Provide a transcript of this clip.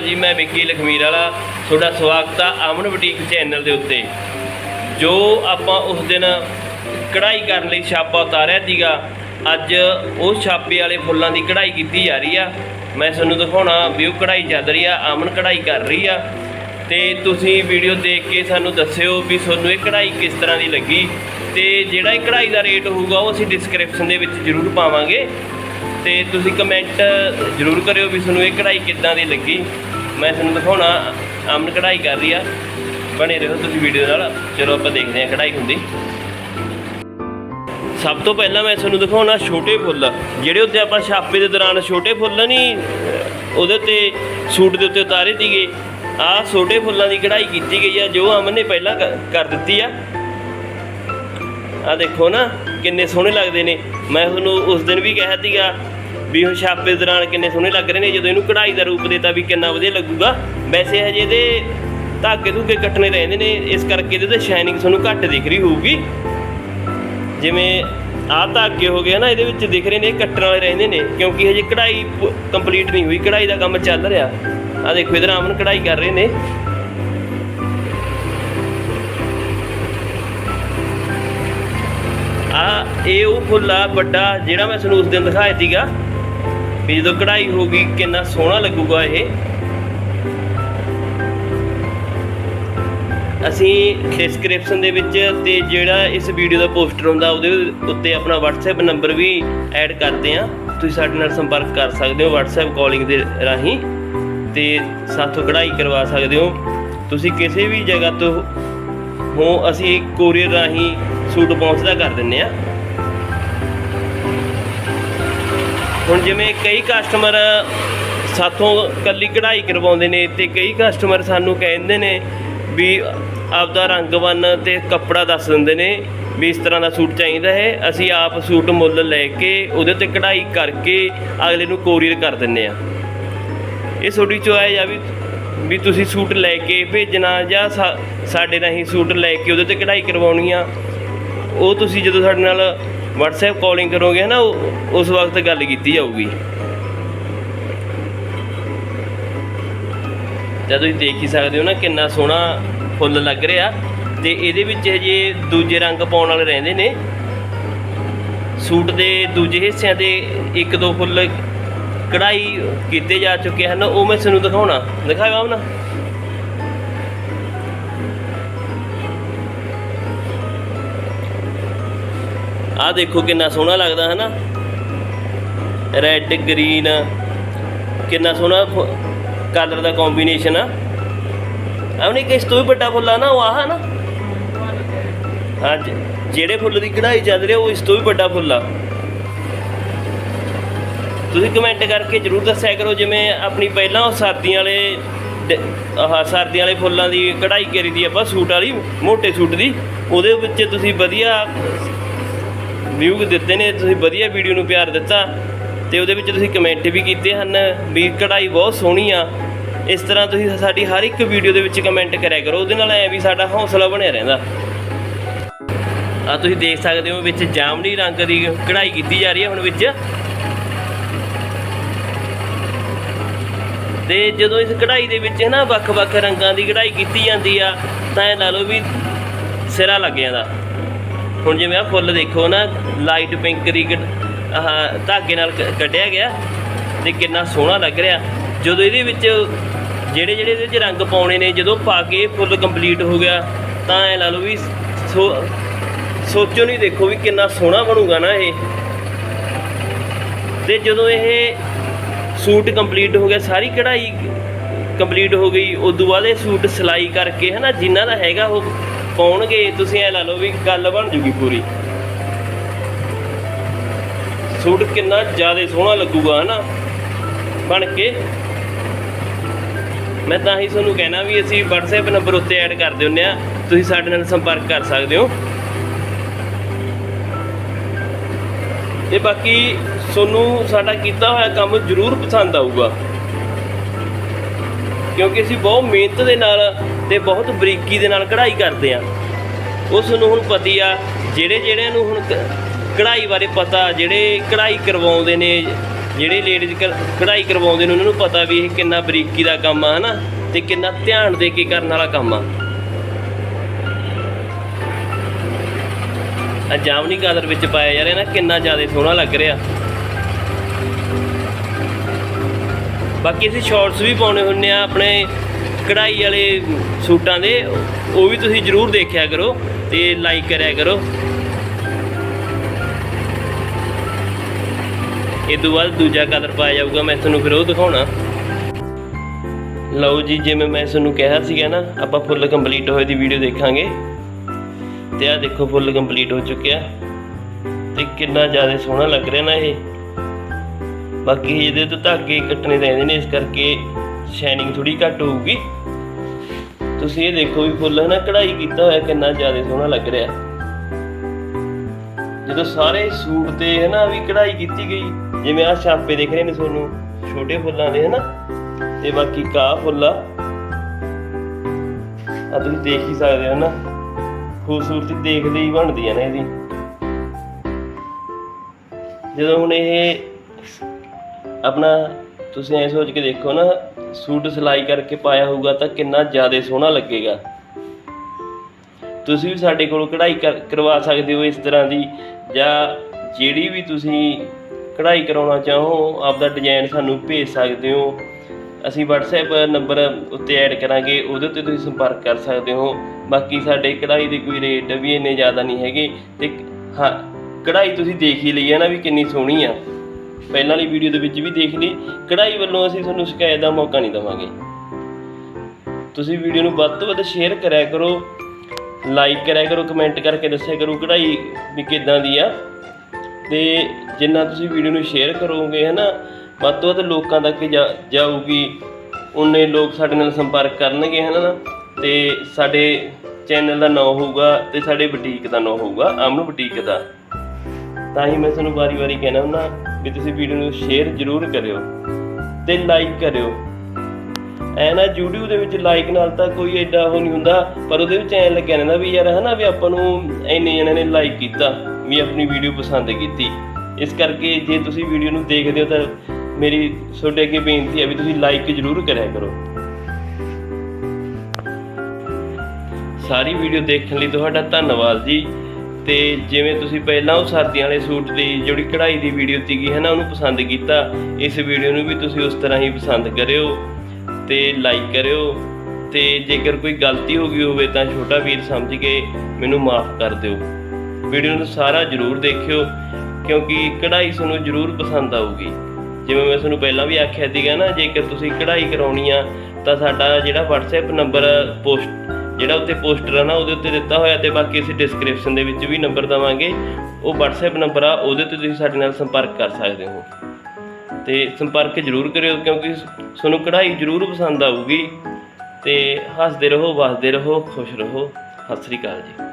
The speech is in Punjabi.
ਜੀ, ਮੈਂ ਵਿੱਕੀ ਲਖਮੀਰ ਵਾਲਾ। ਤੁਹਾਡਾ ਸਵਾਗਤ ਆ ਅਮਨ ਬੁਟੀਕ ਚੈਨਲ ਦੇ ਉੱਤੇ। ਜੋ ਆਪਾਂ ਉਸ ਦਿਨ ਕਢਾਈ ਕਰਨ ਲਈ ਛਾਪਾ ਉਤਾਰਿਆ ਸੀਗਾ, ਅੱਜ ਉਹ ਛਾਪੇ ਵਾਲੇ ਫੁੱਲਾਂ ਦੀ ਕਢਾਈ ਕੀਤੀ ਜਾ ਰਹੀ ਆ। ਮੈਂ ਤੁਹਾਨੂੰ ਦਿਖਾਉਣਾ ਵੀ ਉਹ ਕਢਾਈ ਚੱਲ ਰਹੀ ਆ, ਅਮਨ ਕਢਾਈ ਕਰ ਰਹੀ ਆ। ਤੇ ਤੁਸੀਂ ਵੀਡੀਓ ਦੇਖ ਕੇ ਸਾਨੂੰ ਦੱਸਿਓ ਵੀ ਤੁਹਾਨੂੰ ਇਹ ਕਢਾਈ ਕਿਸ ਤਰ੍ਹਾਂ ਦੀ ਲੱਗੀ। ਤੇ ਜਿਹੜਾ ਇਹ ਕਢਾਈ ਦਾ ਰੇਟ ਹੋਊਗਾ, ਉਹ ਅਸੀਂ ਡਿਸਕ੍ਰਿਪਸ਼ਨ ਦੇ ਵਿੱਚ ਜ਼ਰੂਰ ਪਾਵਾਂਗੇ। ਤੇ ਤੁਸੀਂ ਕਮੈਂਟ ਜ਼ਰੂਰ ਕਰਿਓ ਵੀ ਤੁਹਾਨੂੰ ਇਹ ਕਢਾਈ ਕਿੱਦਾਂ ਦੀ ਲੱਗੀ। ਮੈਂ ਤੁਹਾਨੂੰ ਦਿਖਾਉਣਾ, ਅਮਨ ਕਢਾਈ ਕਰ ਰਹੀ ਆ। ਬਣੇ ਰਹੋ ਤੁਸੀਂ ਵੀਡੀਓ ਨਾਲ। ਚਲੋ ਆਪਾਂ ਦੇਖਦੇ ਹਾਂ ਕਢਾਈ ਹੁੰਦੀ। ਸਭ ਤੋਂ ਪਹਿਲਾਂ ਮੈਂ ਤੁਹਾਨੂੰ ਦਿਖਾਉਣਾ ਛੋਟੇ ਫੁੱਲ। ਜਿਹੜੇ ਉੱਤੇ ਆਪਾਂ ਛਾਪੇ ਦੇ ਦੌਰਾਨ ਛੋਟੇ ਫੁੱਲ ਨਹੀਂ ਉਹਦੇ ਉੱਤੇ ਸੂਟ ਦੇ ਉੱਤੇ ਉਤਾਰੇ ਸੀਗੇ। ਆਹ ਛੋਟੇ ਫੁੱਲਾਂ ਦੀ ਕਢਾਈ ਕੀਤੀ ਗਈ ਆ, ਜੋ ਅਮਨ ਨੇ ਪਹਿਲਾਂ ਕਰ ਦਿੱਤੀ ਆ। ਆ ਦੇਖੋ ਨਾ, ਕਿੰਨੇ ਸੋਹਣੇ ਲੱਗਦੇ ਨੇ। ਮੈਂ ਤੁਹਾਨੂੰ ਉਸ ਦਿਨ ਵੀ ਕਿਹਾ ਸੀਗਾ ਵੀ ਹੁਣ ਛਾਪੇ ਦੌਰਾਨ ਕਿੰਨੇ ਸੋਹਣੇ ਲੱਗ ਰਹੇ ਨੇ, ਜਦੋਂ ਇਹਨੂੰ ਕਢਾਈ ਦਾ ਰੂਪ ਦੇਤਾ ਵੀ ਕਿੰਨਾ ਵਧੀਆ ਲੱਗੂਗਾ। ਵੈਸੇ ਹਜੇ ਇਹਦੇ ਧਾਗੇ ਧੁਗੇ ਕੱਟਣੇ ਰਹਿੰਦੇ ਨੇ, ਇਸ ਕਰਕੇ ਇਹਦੇ ਤੇ ਸ਼ਾਈਨਿੰਗ ਤੁਹਾਨੂੰ ਘੱਟ ਦਿਖ ਰਹੀ ਹੋਊਗੀ। ਜਿਵੇਂ ਆਹ ਧਾਗੇ ਹੋ ਗਏ ਨਾ ਇਹਦੇ ਵਿੱਚ ਦਿਖ ਰਹੇ ਨੇ ਕੱਟਣ ਵਾਲੇ ਰਹਿੰਦੇ ਨੇ, ਕਿਉਂਕਿ ਹਜੇ ਕਢਾਈ ਕੰਪਲੀਟ ਨਹੀਂ ਹੋਈ, ਕਢਾਈ ਦਾ ਕੰਮ ਚੱਲ ਰਿਹਾ। ਆ ਦੇਖੋ, ਇਧਰ ਆਮਨ ਕਢਾਈ ਕਰ ਰਹੇ ਨੇ। ਆ ਇਹ ਉਹ ਫੁੱਲ ਵੱਡਾ, ਜਿਹੜਾ ਮੈਂ ਤੁਹਾਨੂੰ ਉਸ ਦਿਨ ਦਿਖਾਇਆ ਸੀਗਾ। ਵੀ ਜਦੋਂ ਕਢਾਈ ਹੋ ਕਿੰਨਾ ਸੋਹਣਾ ਲੱਗੂਗਾ ਇਹ। ਅਸੀਂ ਡਿਸਕ੍ਰਿਪਸ਼ਨ ਦੇ ਵਿੱਚ ਤੇ ਜਿਹੜਾ ਇਸ ਵੀਡੀਓ ਦਾ ਪੋਸਟਰ ਹੁੰਦਾ ਉਹਦੇ ਉੱਤੇ ਆਪਣਾ WhatsApp ਨੰਬਰ ਵੀ ਐਡ ਕਰਦੇ ਆ ਤੁਸੀਂ ਸਾਡੇ ਨਾਲ ਸੰਪਰਕ ਕਰ ਸਕਦੇ ਹੋ WhatsApp ਕਾਲਿੰਗ ਦੇ ਰਾਹੀਂ ਤੇ ਸਾਥੋਂ ਕਢਾਈ ਕਰਵਾ ਸਕਦੇ ਹੋ। ਤੁਸੀਂ ਕਿਸੇ ਵੀ ਜਗ੍ਹਾ ਤੋਂ ਹੋ, ਅਸੀਂ ਕੋਰੀਅਰ ਰਾਹੀਂ ਸੂਟ ਪਹੁੰਚਦਾ ਕਰ ਦਿੰਨੇ ਆ ਹੁਣ ਜਿਵੇਂ ਕਈ ਕਸਟਮਰ ਸਾਥੋਂ ਕੱਲੀ ਕਢਾਈ ਕਰਵਾਉਂਦੇ ਨੇ ਤੇ ਕਈ ਕਸਟਮਰ ਸਾਨੂੰ ਕਹਿੰਦੇ ਨੇ ਵੀ ਆਪਦਾ ਰੰਗ ਬੰਨ ਤੇ ਕੱਪੜਾ ਦੱਸ ਦਿੰਦੇ ਨੇ ਵੀ ਇਸ ਤਰ੍ਹਾਂ ਦਾ ਸੂਟ ਚਾਹੀਦਾ ਹੈ। ਅਸੀਂ ਆਪ ਸੂਟ ਮੁੱਲ ਲੈ ਕੇ ਉਹਦੇ ਤੇ ਕਢਾਈ ਕਰਕੇ ਅਗਲੇ ਨੂੰ ਕੋਰੀਅਰ ਕਰ ਦਿੰਨੇ ਆ ਇਹ ਤੁਹਾਡੀ ਚੋਇਸ ਆ ਵੀ ਵੀ ਤੁਸੀਂ ਸੂਟ ਲੈ ਕੇ ਭੇਜਣਾ ਜਾਂ ਸਾ- ਸਾਡੇ ਰਾਹੀਂ ਸੂਟ ਲੈ ਕੇ ਉਹਦੇ ਤੇ ਕਢਾਈ ਕਰਵਾਉਣੀ ਆ। ਉਹ ਤੁਸੀਂ ਜਦੋਂ ਸਾਡੇ ਨਾਲ WhatsApp ਕਾਲਿੰਗ ਕਰੋਗੇ ਨਾ ਉਹ- ਉਸ ਵਕਤ ਗੱਲ ਕੀਤੀ ਜਾਊਗੀ। ਜਦ ਤੁਸੀਂ ਦੇਖ ਹੀ ਸਕਦੇ ਹੋ ਨਾ ਕਿੰਨਾ ਸੋਹਣਾ ਫੁੱਲ ਲੱਗ ਰਿਹਾ, ਤੇ ਇਹਦੇ ਵਿੱਚ ਹਜੇ ਦੂਜੇ ਰੰਗ ਪਾਉਣ ਵਾਲੇ ਰਹਿੰਦੇ ਨੇ, ਸੂਟ ਦੇ ਦੂਜੇ ਹਿੱਸਿਆਂ ਤੇ ਇੱਕ ਦੋ ਫੁੱਲ ਕਢਾਈ ਕੀਤੇ ਜਾ ਚੁੱਕੇ ਹਨ, ਉਹ ਮੈਂ ਤੁਹਾਨੂੰ ਦਿਖਾਉਣਾ। ਦਿਖਾਓ ਨਾ ਆਹ ਦੇਖੋ ਕਿੰਨਾ ਸੋਹਣਾ ਲੱਗਦਾ ਹੈ ਨਾ ਰੈੱਡ ਗ੍ਰੀਨ ਕਿੰਨਾ ਸੋਹਣਾ ਕਲਰ ਦਾ ਕੰਬੀਨੇਸ਼ਨ ਆ। ਆਉਣੀ ਕਿਸ ਤੋਂ ਵੀ ਵੱਡਾ ਫੁੱਲ ਆ ਨਾ, ਉਹ ਆਹ ਨਾ। ਅੱਜ ਜਿਹੜੇ ਫੁੱਲ ਦੀ ਕਢਾਈ ਚੱਲ ਰਹੀ ਉਹ ਇਸ ਤੋਂ ਵੀ ਵੱਡਾ ਫੁੱਲ ਆ। ਤੁਸੀਂ ਕਮੈਂਟ ਕਰਕੇ ਜਰੂਰ ਦੱਸਿਆ ਕਰੋ, ਜਿਵੇਂ ਆਪਣੀ ਪਹਿਲਾਂ ਉਹ ਸਰਦੀਆਂ ਵਾਲੇ ਡ- ਆਹ ਸਰਦੀਆਂ ਵਾਲੇ ਫੁੱਲਾਂ ਦੀ ਕਢਾਈ ਕਰੀ ਦੀ ਆਪਾਂ, ਸੂਟ ਵਾਲੀ ਮੋٹے ਸੂਟ ਦੀ। ਉਹਦੇ ਵਿੱਚ ਤੁਸੀਂ ਵਧੀਆ ਵਿਊ ਦਿੱਤੇ ਨੇ, ਤੁਸੀਂ ਵਧੀਆ ਵੀਡੀਓ ਨੂੰ ਪਿਆਰ ਦਿੱਤਾ ਤੇ ਉਹਦੇ ਵਿੱਚ ਤੁਸੀਂ ਕਮੈਂਟ ਵੀ ਕੀਤੇ ਹਨ ਵੀ ਕਢਾਈ ਬਹੁਤ ਸੋਹਣੀ ਆ। ਇਸ ਤਰ੍ਹਾਂ ਤੁਸੀਂ ਸਾਡੀ ਹਰ ਇੱਕ ਵੀਡੀਓ ਦੇ ਵਿੱਚ ਕਮੈਂਟ ਕਰਿਆ ਕਰੋ, ਉਹਦੇ ਨਾਲ ਐ ਵੀ ਸਾਡਾ ਹੌਸਲਾ ਬਣਿਆ ਰਹਿੰਦਾ। ਆ ਤੁਸੀਂ ਦੇਖ ਸਕਦੇ ਹੋ, ਵਿੱਚ ਜਾਮਨੀ ਰੰਗ ਦੀ ਕਢਾਈ ਕੀਤੀ ਜਾ ਰਹੀ ਹੈ ਹੁਣ ਵਿੱਚ। ਤੇ ਜਦੋਂ ਇਸ ਕਢਾਈ ਦੇ ਵਿੱਚ ਨਾ ਵੱਖ-ਵੱਖ ਰੰਗਾਂ ਦੀ ਕਢਾਈ ਕੀਤੀ ਜਾਂਦੀ ਆ, ਤਾਂ ਇਹ ਲਾ ਲਓ ਵੀ ਸਿਰਾ ਲੱਗ ਜਾਂਦਾ ਹੁਣ ਜਿਵੇਂ ਆ ਫੁੱਲ ਦੇਖੋ ਨਾ ਲਾਈਟ ਪਿੰਕ ਦੀ ਕੱਢ- ਆਹ ਧਾਗੇ ਨਾਲ ਕੱਢਿਆ ਗਿਆ ਤੇ ਕਿੰਨਾ ਸੋਹਣਾ ਲੱਗ ਰਿਹਾ। ਜਦੋਂ ਇਹਦੇ ਵਿੱਚ ਜਿਹੜੇ ਜਿਹੜੇ ਇਹਦੇ ਵਿੱਚ ਰੰਗ ਪਾਉਣੇ ਨੇ, ਜਦੋਂ ਪਾ ਕੇ ਫੁੱਲ ਕੰਪਲੀਟ ਹੋ ਗਿਆ, ਤਾਂ ਐ ਲਾ ਲਓ ਵੀ ਸੋ ਸੋਚੋ ਨਹੀਂ ਦੇਖੋ ਵੀ ਕਿੰਨਾ ਸੋਹਣਾ ਬਣੂਗਾ ਨਾ ਇਹ। ਤੇ ਜਦੋਂ ਇਹ ਸੂਟ ਕੰਪਲੀਟ ਹੋ ਗਿਆ, ਸਾਰੀ ਕਢਾਈ ਕੰਪਲੀਟ ਹੋ ਗਈ, ਉਦੋਂ ਬਾਅਦ ਇਹ ਸੂਟ ਸਿਲਾਈ ਕਰਕੇ ਹੈ ਨਾ ਜਿਨ੍ਹਾਂ ਦਾ ਹੈਗਾ ਉਹ ਪਾਉਣਗੇ, ਤੁਸੀਂ ਐ ਲਾ ਲਓ ਵੀ ਗੱਲ ਬਣ ਜੂਗੀ ਪੂਰੀ। ਸੂਟ ਕਿੰਨਾ ਜ਼ਿਆਦਾ ਸੋਹਣਾ ਲੱਗੂਗਾ, ਹਨਾ? ਬਣ ਕੇ। ਮੈਂ ਤਾਂ ਹੀ ਤੁਹਾਨੂੰ ਕਹਿਣਾ ਵੀ ਅਸੀਂ WhatsApp ਨੰਬਰ ਉੱਤੇ ਐਡ ਕਰ ਦਿੰਦੇ ਆ ਤੁਸੀਂ ਸਾਡੇ ਨਾਲ ਸੰਪਰਕ ਕਰ ਸਕਦੇ ਹੋ। ਤੇ ਬਾਕੀ ਤੁਹਾਨੂੰ ਸਾਡਾ ਕੀਤਾ ਹੋਇਆ ਕੰਮ ਜ਼ਰੂਰ ਪਸੰਦ ਆਊਗਾ। ਕਿਉਂਕਿ ਅਸੀਂ ਬਹੁਤ ਮਿਹਨਤ ਦੇ ਨਾਲ ਤੇ ਬਹੁਤ ਬਰੀਕੀ ਦੇ ਨਾਲ ਕਢਾਈ ਕਰਦੇ ਆ। ਉਸ ਨੂੰ ਹੁਣ ਪਤੀ ਆ, ਜਿਹੜੇ ਜਿਹੜਿਆਂ ਨੂੰ ਹੁਣ ਕ- ਕਢਾਈ ਬਾਰੇ ਪਤਾ, ਜਿਹੜੇ ਕਢਾਈ ਕਰਵਾਉਂਦੇ ਨੇ, ਜਿਹੜੇ ਲੇਡੀਜ਼ ਕਢਾਈ ਕਰਵਾਉਂਦੇ ਨੇ, ਉਹਨਾਂ ਨੂੰ ਪਤਾ ਵੀ ਇਹ ਕਿੰਨਾ ਬਰੀਕੀ ਦਾ ਕੰਮ ਆ, ਹਨਾ? ਤੇ ਕਿੰਨਾ ਧਿਆਨ ਦੇ ਕੇ ਕਰਨ ਵਾਲਾ ਕੰਮ ਆ। ਆ ਜਾਮਨੀ ਕਲਰ ਵਿੱਚ ਪਾਇਆ ਜਾ ਰਿਹਾ ਨਾ ਕਿੰਨਾ ਜ਼ਿਆਦਾ ਸੋਹਣਾ ਲੱਗ ਰਿਹਾ। ਬਾਕੀ ਅਸੀਂ ਸ਼ਾਰਟਸ ਵੀ ਪਾਉਣੇ ਹੁੰਨੇ ਆ, ਆਪਣੇ ਕਢਾਈ ਵਾਲੇ ਸੂਟਾਂ ਦੇ, ਉਹ ਵੀ ਤੁਸੀਂ ਜਰੂਰ ਦੇਖਿਆ ਕਰੋ ਤੇ ਲਾਈਕ ਕਰਿਆ ਕਰੋ। ਇਹ ਤੋਂ ਬਾਅਦ ਦੂਜਾ ਕਲਰ ਪਾਇਆ ਜਾਊਗਾ, ਮੈਂ ਤੁਹਾਨੂੰ ਫਿਰ ਉਹ ਦਿਖਾਉਣਾ। ਲਓ ਜੀ, ਜਿਵੇਂ ਮੈਂ ਤੁਹਾਨੂੰ ਕਿਹਾ ਸੀਗਾ ਨਾ, ਆਪਾਂ ਫੁੱਲ ਕੰਪਲੀਟ ਹੋਏ ਦੀ ਵੀਡੀਓ ਦੇਖਾਂਗੇ। ਤੇ ਆ ਦੇਖੋ, ਫੁੱਲ ਕੰਪਲੀਟ ਹੋ ਚੁੱਕਿਆ। ਤੇ ਕਿੰਨਾ ਜ਼ਿਆਦਾ ਸੋਹਣਾ ਲੱਗ ਰਿਹਾ ਨਾ ਇਹ। ਬਾਕੀ ਇਹਦੇ ਤੋਂ ਧਾਗੇ ਕੱਟਣੇ ਪੈਂਦੇ ਨੇ, ਇਸ ਕਰਕੇ ਸ਼ਾਈਨਿੰਗ ਥੋੜੀ ਘੱਟ ਹੋਊਗੀ। ਤੁਸੀਂ ਇਹ ਦੇਖੋ ਵੀ ਫੁੱਲ ਹੈ ਨਾ ਕਢਾਈ ਕੀਤਾ ਹੋਇਆ ਕਿੰਨਾ ਜ਼ਿਆਦਾ ਸੋਹਣਾ ਲੱਗ ਰਿਹਾ। ਜਦੋਂ ਸਾਰੇ ਸੂਟ ਤੇ ਹੈ ਨਾ ਵੀ ਕਢਾਈ ਕੀਤੀ ਗਈ, ਜਿਵੇਂ ਆ ਛਾਪੇ ਦੇਖ ਰਹੇ ਨੇ ਤੁਹਾਨੂੰ, ਛੋਟੇ ਫੁੱਲਾਂ ਦੇ ਹੈ ਨਾ ਤੇ ਬਾਕੀ ਕਾ ਫੁੱਲਾ ਆ। ਤੁਸੀਂ ਦੇਖ ਹੀ ਸਕਦੇ ਹੋ ਨਾ ਖੂਬਸੂਰਤੀ ਦੇਖਦੇ ਹੀ ਬਣਦੀ ਹੈ ਨਾ ਇਹਦੀ। ਜਦੋਂ ਹੁਣ ਇਹ ਆਪਣਾ ਤੁਸੀਂ ਐ ਸੋਚ ਕੇ ਦੇਖੋ ਨਾ, ਸੂਟ ਸਿਲਾਈ ਕਰਕੇ ਪਾਇਆ ਹੋਊਗਾ ਤਾਂ ਕਿੰਨਾ ਜ਼ਿਆਦਾ ਸੋਹਣਾ ਲੱਗੇਗਾ। ਤੁਸੀਂ ਵੀ ਸਾਡੇ ਕੋਲ ਕਢਾਈ ਕਰ- ਕਰਵਾ ਸਕਦੇ ਹੋ ਇਸ ਤਰ੍ਹਾਂ ਦੀ, ਜਾਂ ਜਿਹੜੀ ਵੀ ਤੁਸੀਂ ਕਢਾਈ ਕਰਾਉਣਾ ਚਾਹੋ, ਆਪਦਾ ਡਿਜ਼ਾਈਨ ਸਾਨੂੰ ਭੇਜ ਸਕਦੇ ਹੋ। ਅਸੀਂ WhatsApp ਨੰਬਰ ਉੱਤੇ ਐਡ ਕਰਾਂਗੇ, ਉਹਦੇ ਉੱਤੇ ਤੁਸੀਂ ਸੰਪਰਕ ਕਰ ਸਕਦੇ ਹੋ। ਬਾਕੀ ਸਾਡੇ ਕਢਾਈ ਦੇ ਕੋਈ ਰੇਟ ਵੀ ਇੰਨੇ ਜ਼ਿਆਦਾ ਨਹੀਂ ਹੈਗੇ, ਤੇ ਹਾਂ, ਕਢਾਈ ਤੁਸੀਂ ਦੇਖ ਹੀ ਲਈ ਹੈ ਨਾ ਵੀ ਕਿੰਨੀ ਸੋਹਣੀ ਆ। ਪਹਿਲਾਂ ਵਾਲੀ ਵੀਡੀਓ ਦੇ ਵਿੱਚ ਵੀ ਦੇਖ ਲਈ ਕਢਾਈ ਵੱਲੋਂ ਅਸੀਂ ਤੁਹਾਨੂੰ ਸ਼ਿਕਾਇਤ ਦਾ ਮੌਕਾ ਨਹੀਂ ਦੇਵਾਂਗੇ। ਤੁਸੀਂ ਵੀਡੀਓ ਨੂੰ ਵੱਧ ਤੋਂ ਵੱਧ ਸ਼ੇਅਰ ਕਰਿਆ ਕਰੋ ਲਾਈਕ ਕਰਿਆ ਕਰੋ ਕਮੈਂਟ ਕਰਕੇ ਦੱਸਿਆ ਕਰੋ ਕਢਾਈ ਵੀ ਕਿੱਦਾਂ ਦੀ ਆ। ਤੇ ਜਿੰਨਾ ਤੁਸੀਂ ਵੀਡੀਓ ਨੂੰ ਸ਼ੇਅਰ ਕਰੋਗੇ ਹਨਾ, ਵੱਧ ਤੋਂ ਵੱਧ ਲੋਕਾਂ ਤੱਕ ਜਾ- ਜਾਊਗੀ, ਉਨੇ ਲੋਕ ਸਾਡੇ ਨਾਲ ਸੰਪਰਕ ਕਰਨਗੇ ਹਨਾ। ਤੇ ਸਾਡੇ ਚੈਨਲ ਦਾ ਨਾਮ ਹੋਊਗਾ ਤੇ ਸਾਡੇ ਬੁਟੀਕ ਦਾ ਨਾਮ ਹੋਊਗਾ, ਅਮਨ ਬੁਟੀਕ ਦਾ। ਤਾਂ ਹੀ ਮੈਂ ਤੁਹਾਨੂੰ ਵਾਰੀ-ਵਾਰੀ ਕਹਿਣਾ ਹੁੰਦਾ ਵੀ ਤੁਸੀਂ ਵੀਡੀਓ ਨੂੰ ਸ਼ੇਅਰ ਜ਼ਰੂਰ ਕਰਿਓ ਤੇ ਲਾਈਕ ਕਰਿਓ। ਐ ਨਾ YouTube ਦੇ ਵਿੱਚ ਲਾਈਕ ਨਾਲ ਤਾਂ ਕੋਈ ਐਡਾ ਉਹ ਨਹੀਂ ਹੁੰਦਾ, ਪਰ ਉਹਦੇ ਵਿੱਚ ਐ ਲੱਗਿਆ ਰਹਿੰਦਾ ਵੀ ਯਾਰ ਹਨਾ ਵੀ ਆਪਾਂ ਨੂੰ ਇੰਨੇ ਜਣਿਆਂ ਨੇ ਲਾਈਕ ਕੀਤਾ, ਵੀ ਆਪਣੀ ਵੀਡੀਓ ਪਸੰਦ ਕੀਤੀ। ਇਸ ਕਰਕੇ ਜੇ ਤੁਸੀਂ ਵੀਡੀਓ ਨੂੰ ਦੇਖਦੇ ਹੋ ਤਾਂ ਮੇਰੀ ਤੁਹਾਡੇ ਅੱਗੇ ਬੇਨਤੀ ਹੈ ਵੀ ਤੁਸੀਂ ਲਾਈਕ ਜ਼ਰੂਰ ਕਰਿਆ ਕਰੋ। ਸਾਰੀ ਵੀਡੀਓ ਦੇਖਣ ਲਈ ਤੁਹਾਡਾ ਧੰਨਵਾਦ ਜੀ। ਤੇ ਜਿਵੇਂ ਤੁਸੀਂ ਪਹਿਲਾਂ ਉਹ ਸਰਦੀਆਂ ਵਾਲੇ ਸੂਟ ਦੀ ਜਿਹੜੀ ਕਢਾਈ ਦੀ ਵੀਡੀਓ ਸੀਗੀ ਹੈ ਨਾ, ਉਹਨੂੰ ਪਸੰਦ ਕੀਤਾ, ਇਸ ਵੀਡੀਓ ਨੂੰ ਵੀ ਤੁਸੀਂ ਉਸ ਤਰ੍ਹਾਂ ਹੀ ਪਸੰਦ ਕਰਿਓ ਤੇ ਲਾਈਕ ਕਰਿਓ ਤੇ ਜੇਕਰ ਕੋਈ ਗਲਤੀ ਹੋ ਗਈ ਹੋਵੇ ਤਾਂ ਛੋਟਾ ਵੀਰ ਸਮਝ ਕੇ ਮੈਨੂੰ ਮਾਫ ਕਰ ਦਿਓ। ਵੀਡੀਓ ਨੂੰ ਸਾਰਾ ਜ਼ਰੂਰ ਦੇਖਿਓ, ਕਿਉਂਕਿ ਕਢਾਈ ਤੁਹਾਨੂੰ ਜ਼ਰੂਰ ਪਸੰਦ ਆਊਗੀ। ਜਿਵੇਂ ਮੈਂ ਤੁਹਾਨੂੰ ਪਹਿਲਾਂ ਵੀ ਆਖਿਆ ਸੀਗਾ ਨਾ, ਜੇਕਰ ਤੁਸੀਂ ਕਢਾਈ ਕਰਾਉਣੀ ਆ, ਤਾਂ ਸਾਡਾ ਜਿਹੜਾ WhatsApp ਨੰਬਰ ਪੋਸਟ ਜਿਹੜਾ ਉੱਤੇ ਪੋਸਟਰ ਆ ਨਾ, ਉਹਦੇ ਉੱਤੇ ਦਿੱਤਾ ਹੋਇਆ ਤੇ ਬਾਕੀ ਅਸੀਂ ਡਿਸਕ੍ਰਿਪਸ਼ਨ ਦੇ ਵਿੱਚ ਵੀ ਨੰਬਰ ਦਵਾਂਗੇ। ਉਹ WhatsApp ਨੰਬਰ ਆ, ਉਹਦੇ ਤੇ ਤੁਸੀਂ ਸਾਡੇ ਨਾਲ ਸੰਪਰਕ ਕਰ ਸਕਦੇ ਹੋ। ਤੇ ਸੰਪਰਕ ਜ਼ਰੂਰ ਕਰਿਓ, ਕਿਉਂਕਿ ਤੁਹਾਨੂੰ ਕਢਾਈ ਜ਼ਰੂਰ ਪਸੰਦ ਆਊਗੀ। ਤੇ ਹੱਸਦੇ ਰਹੋ, ਵਸਦੇ ਰਹੋ, ਖੁਸ਼ ਰਹੋ। ਸਤਿ ਸ੍ਰੀ ਅਕਾਲ ਜੀ।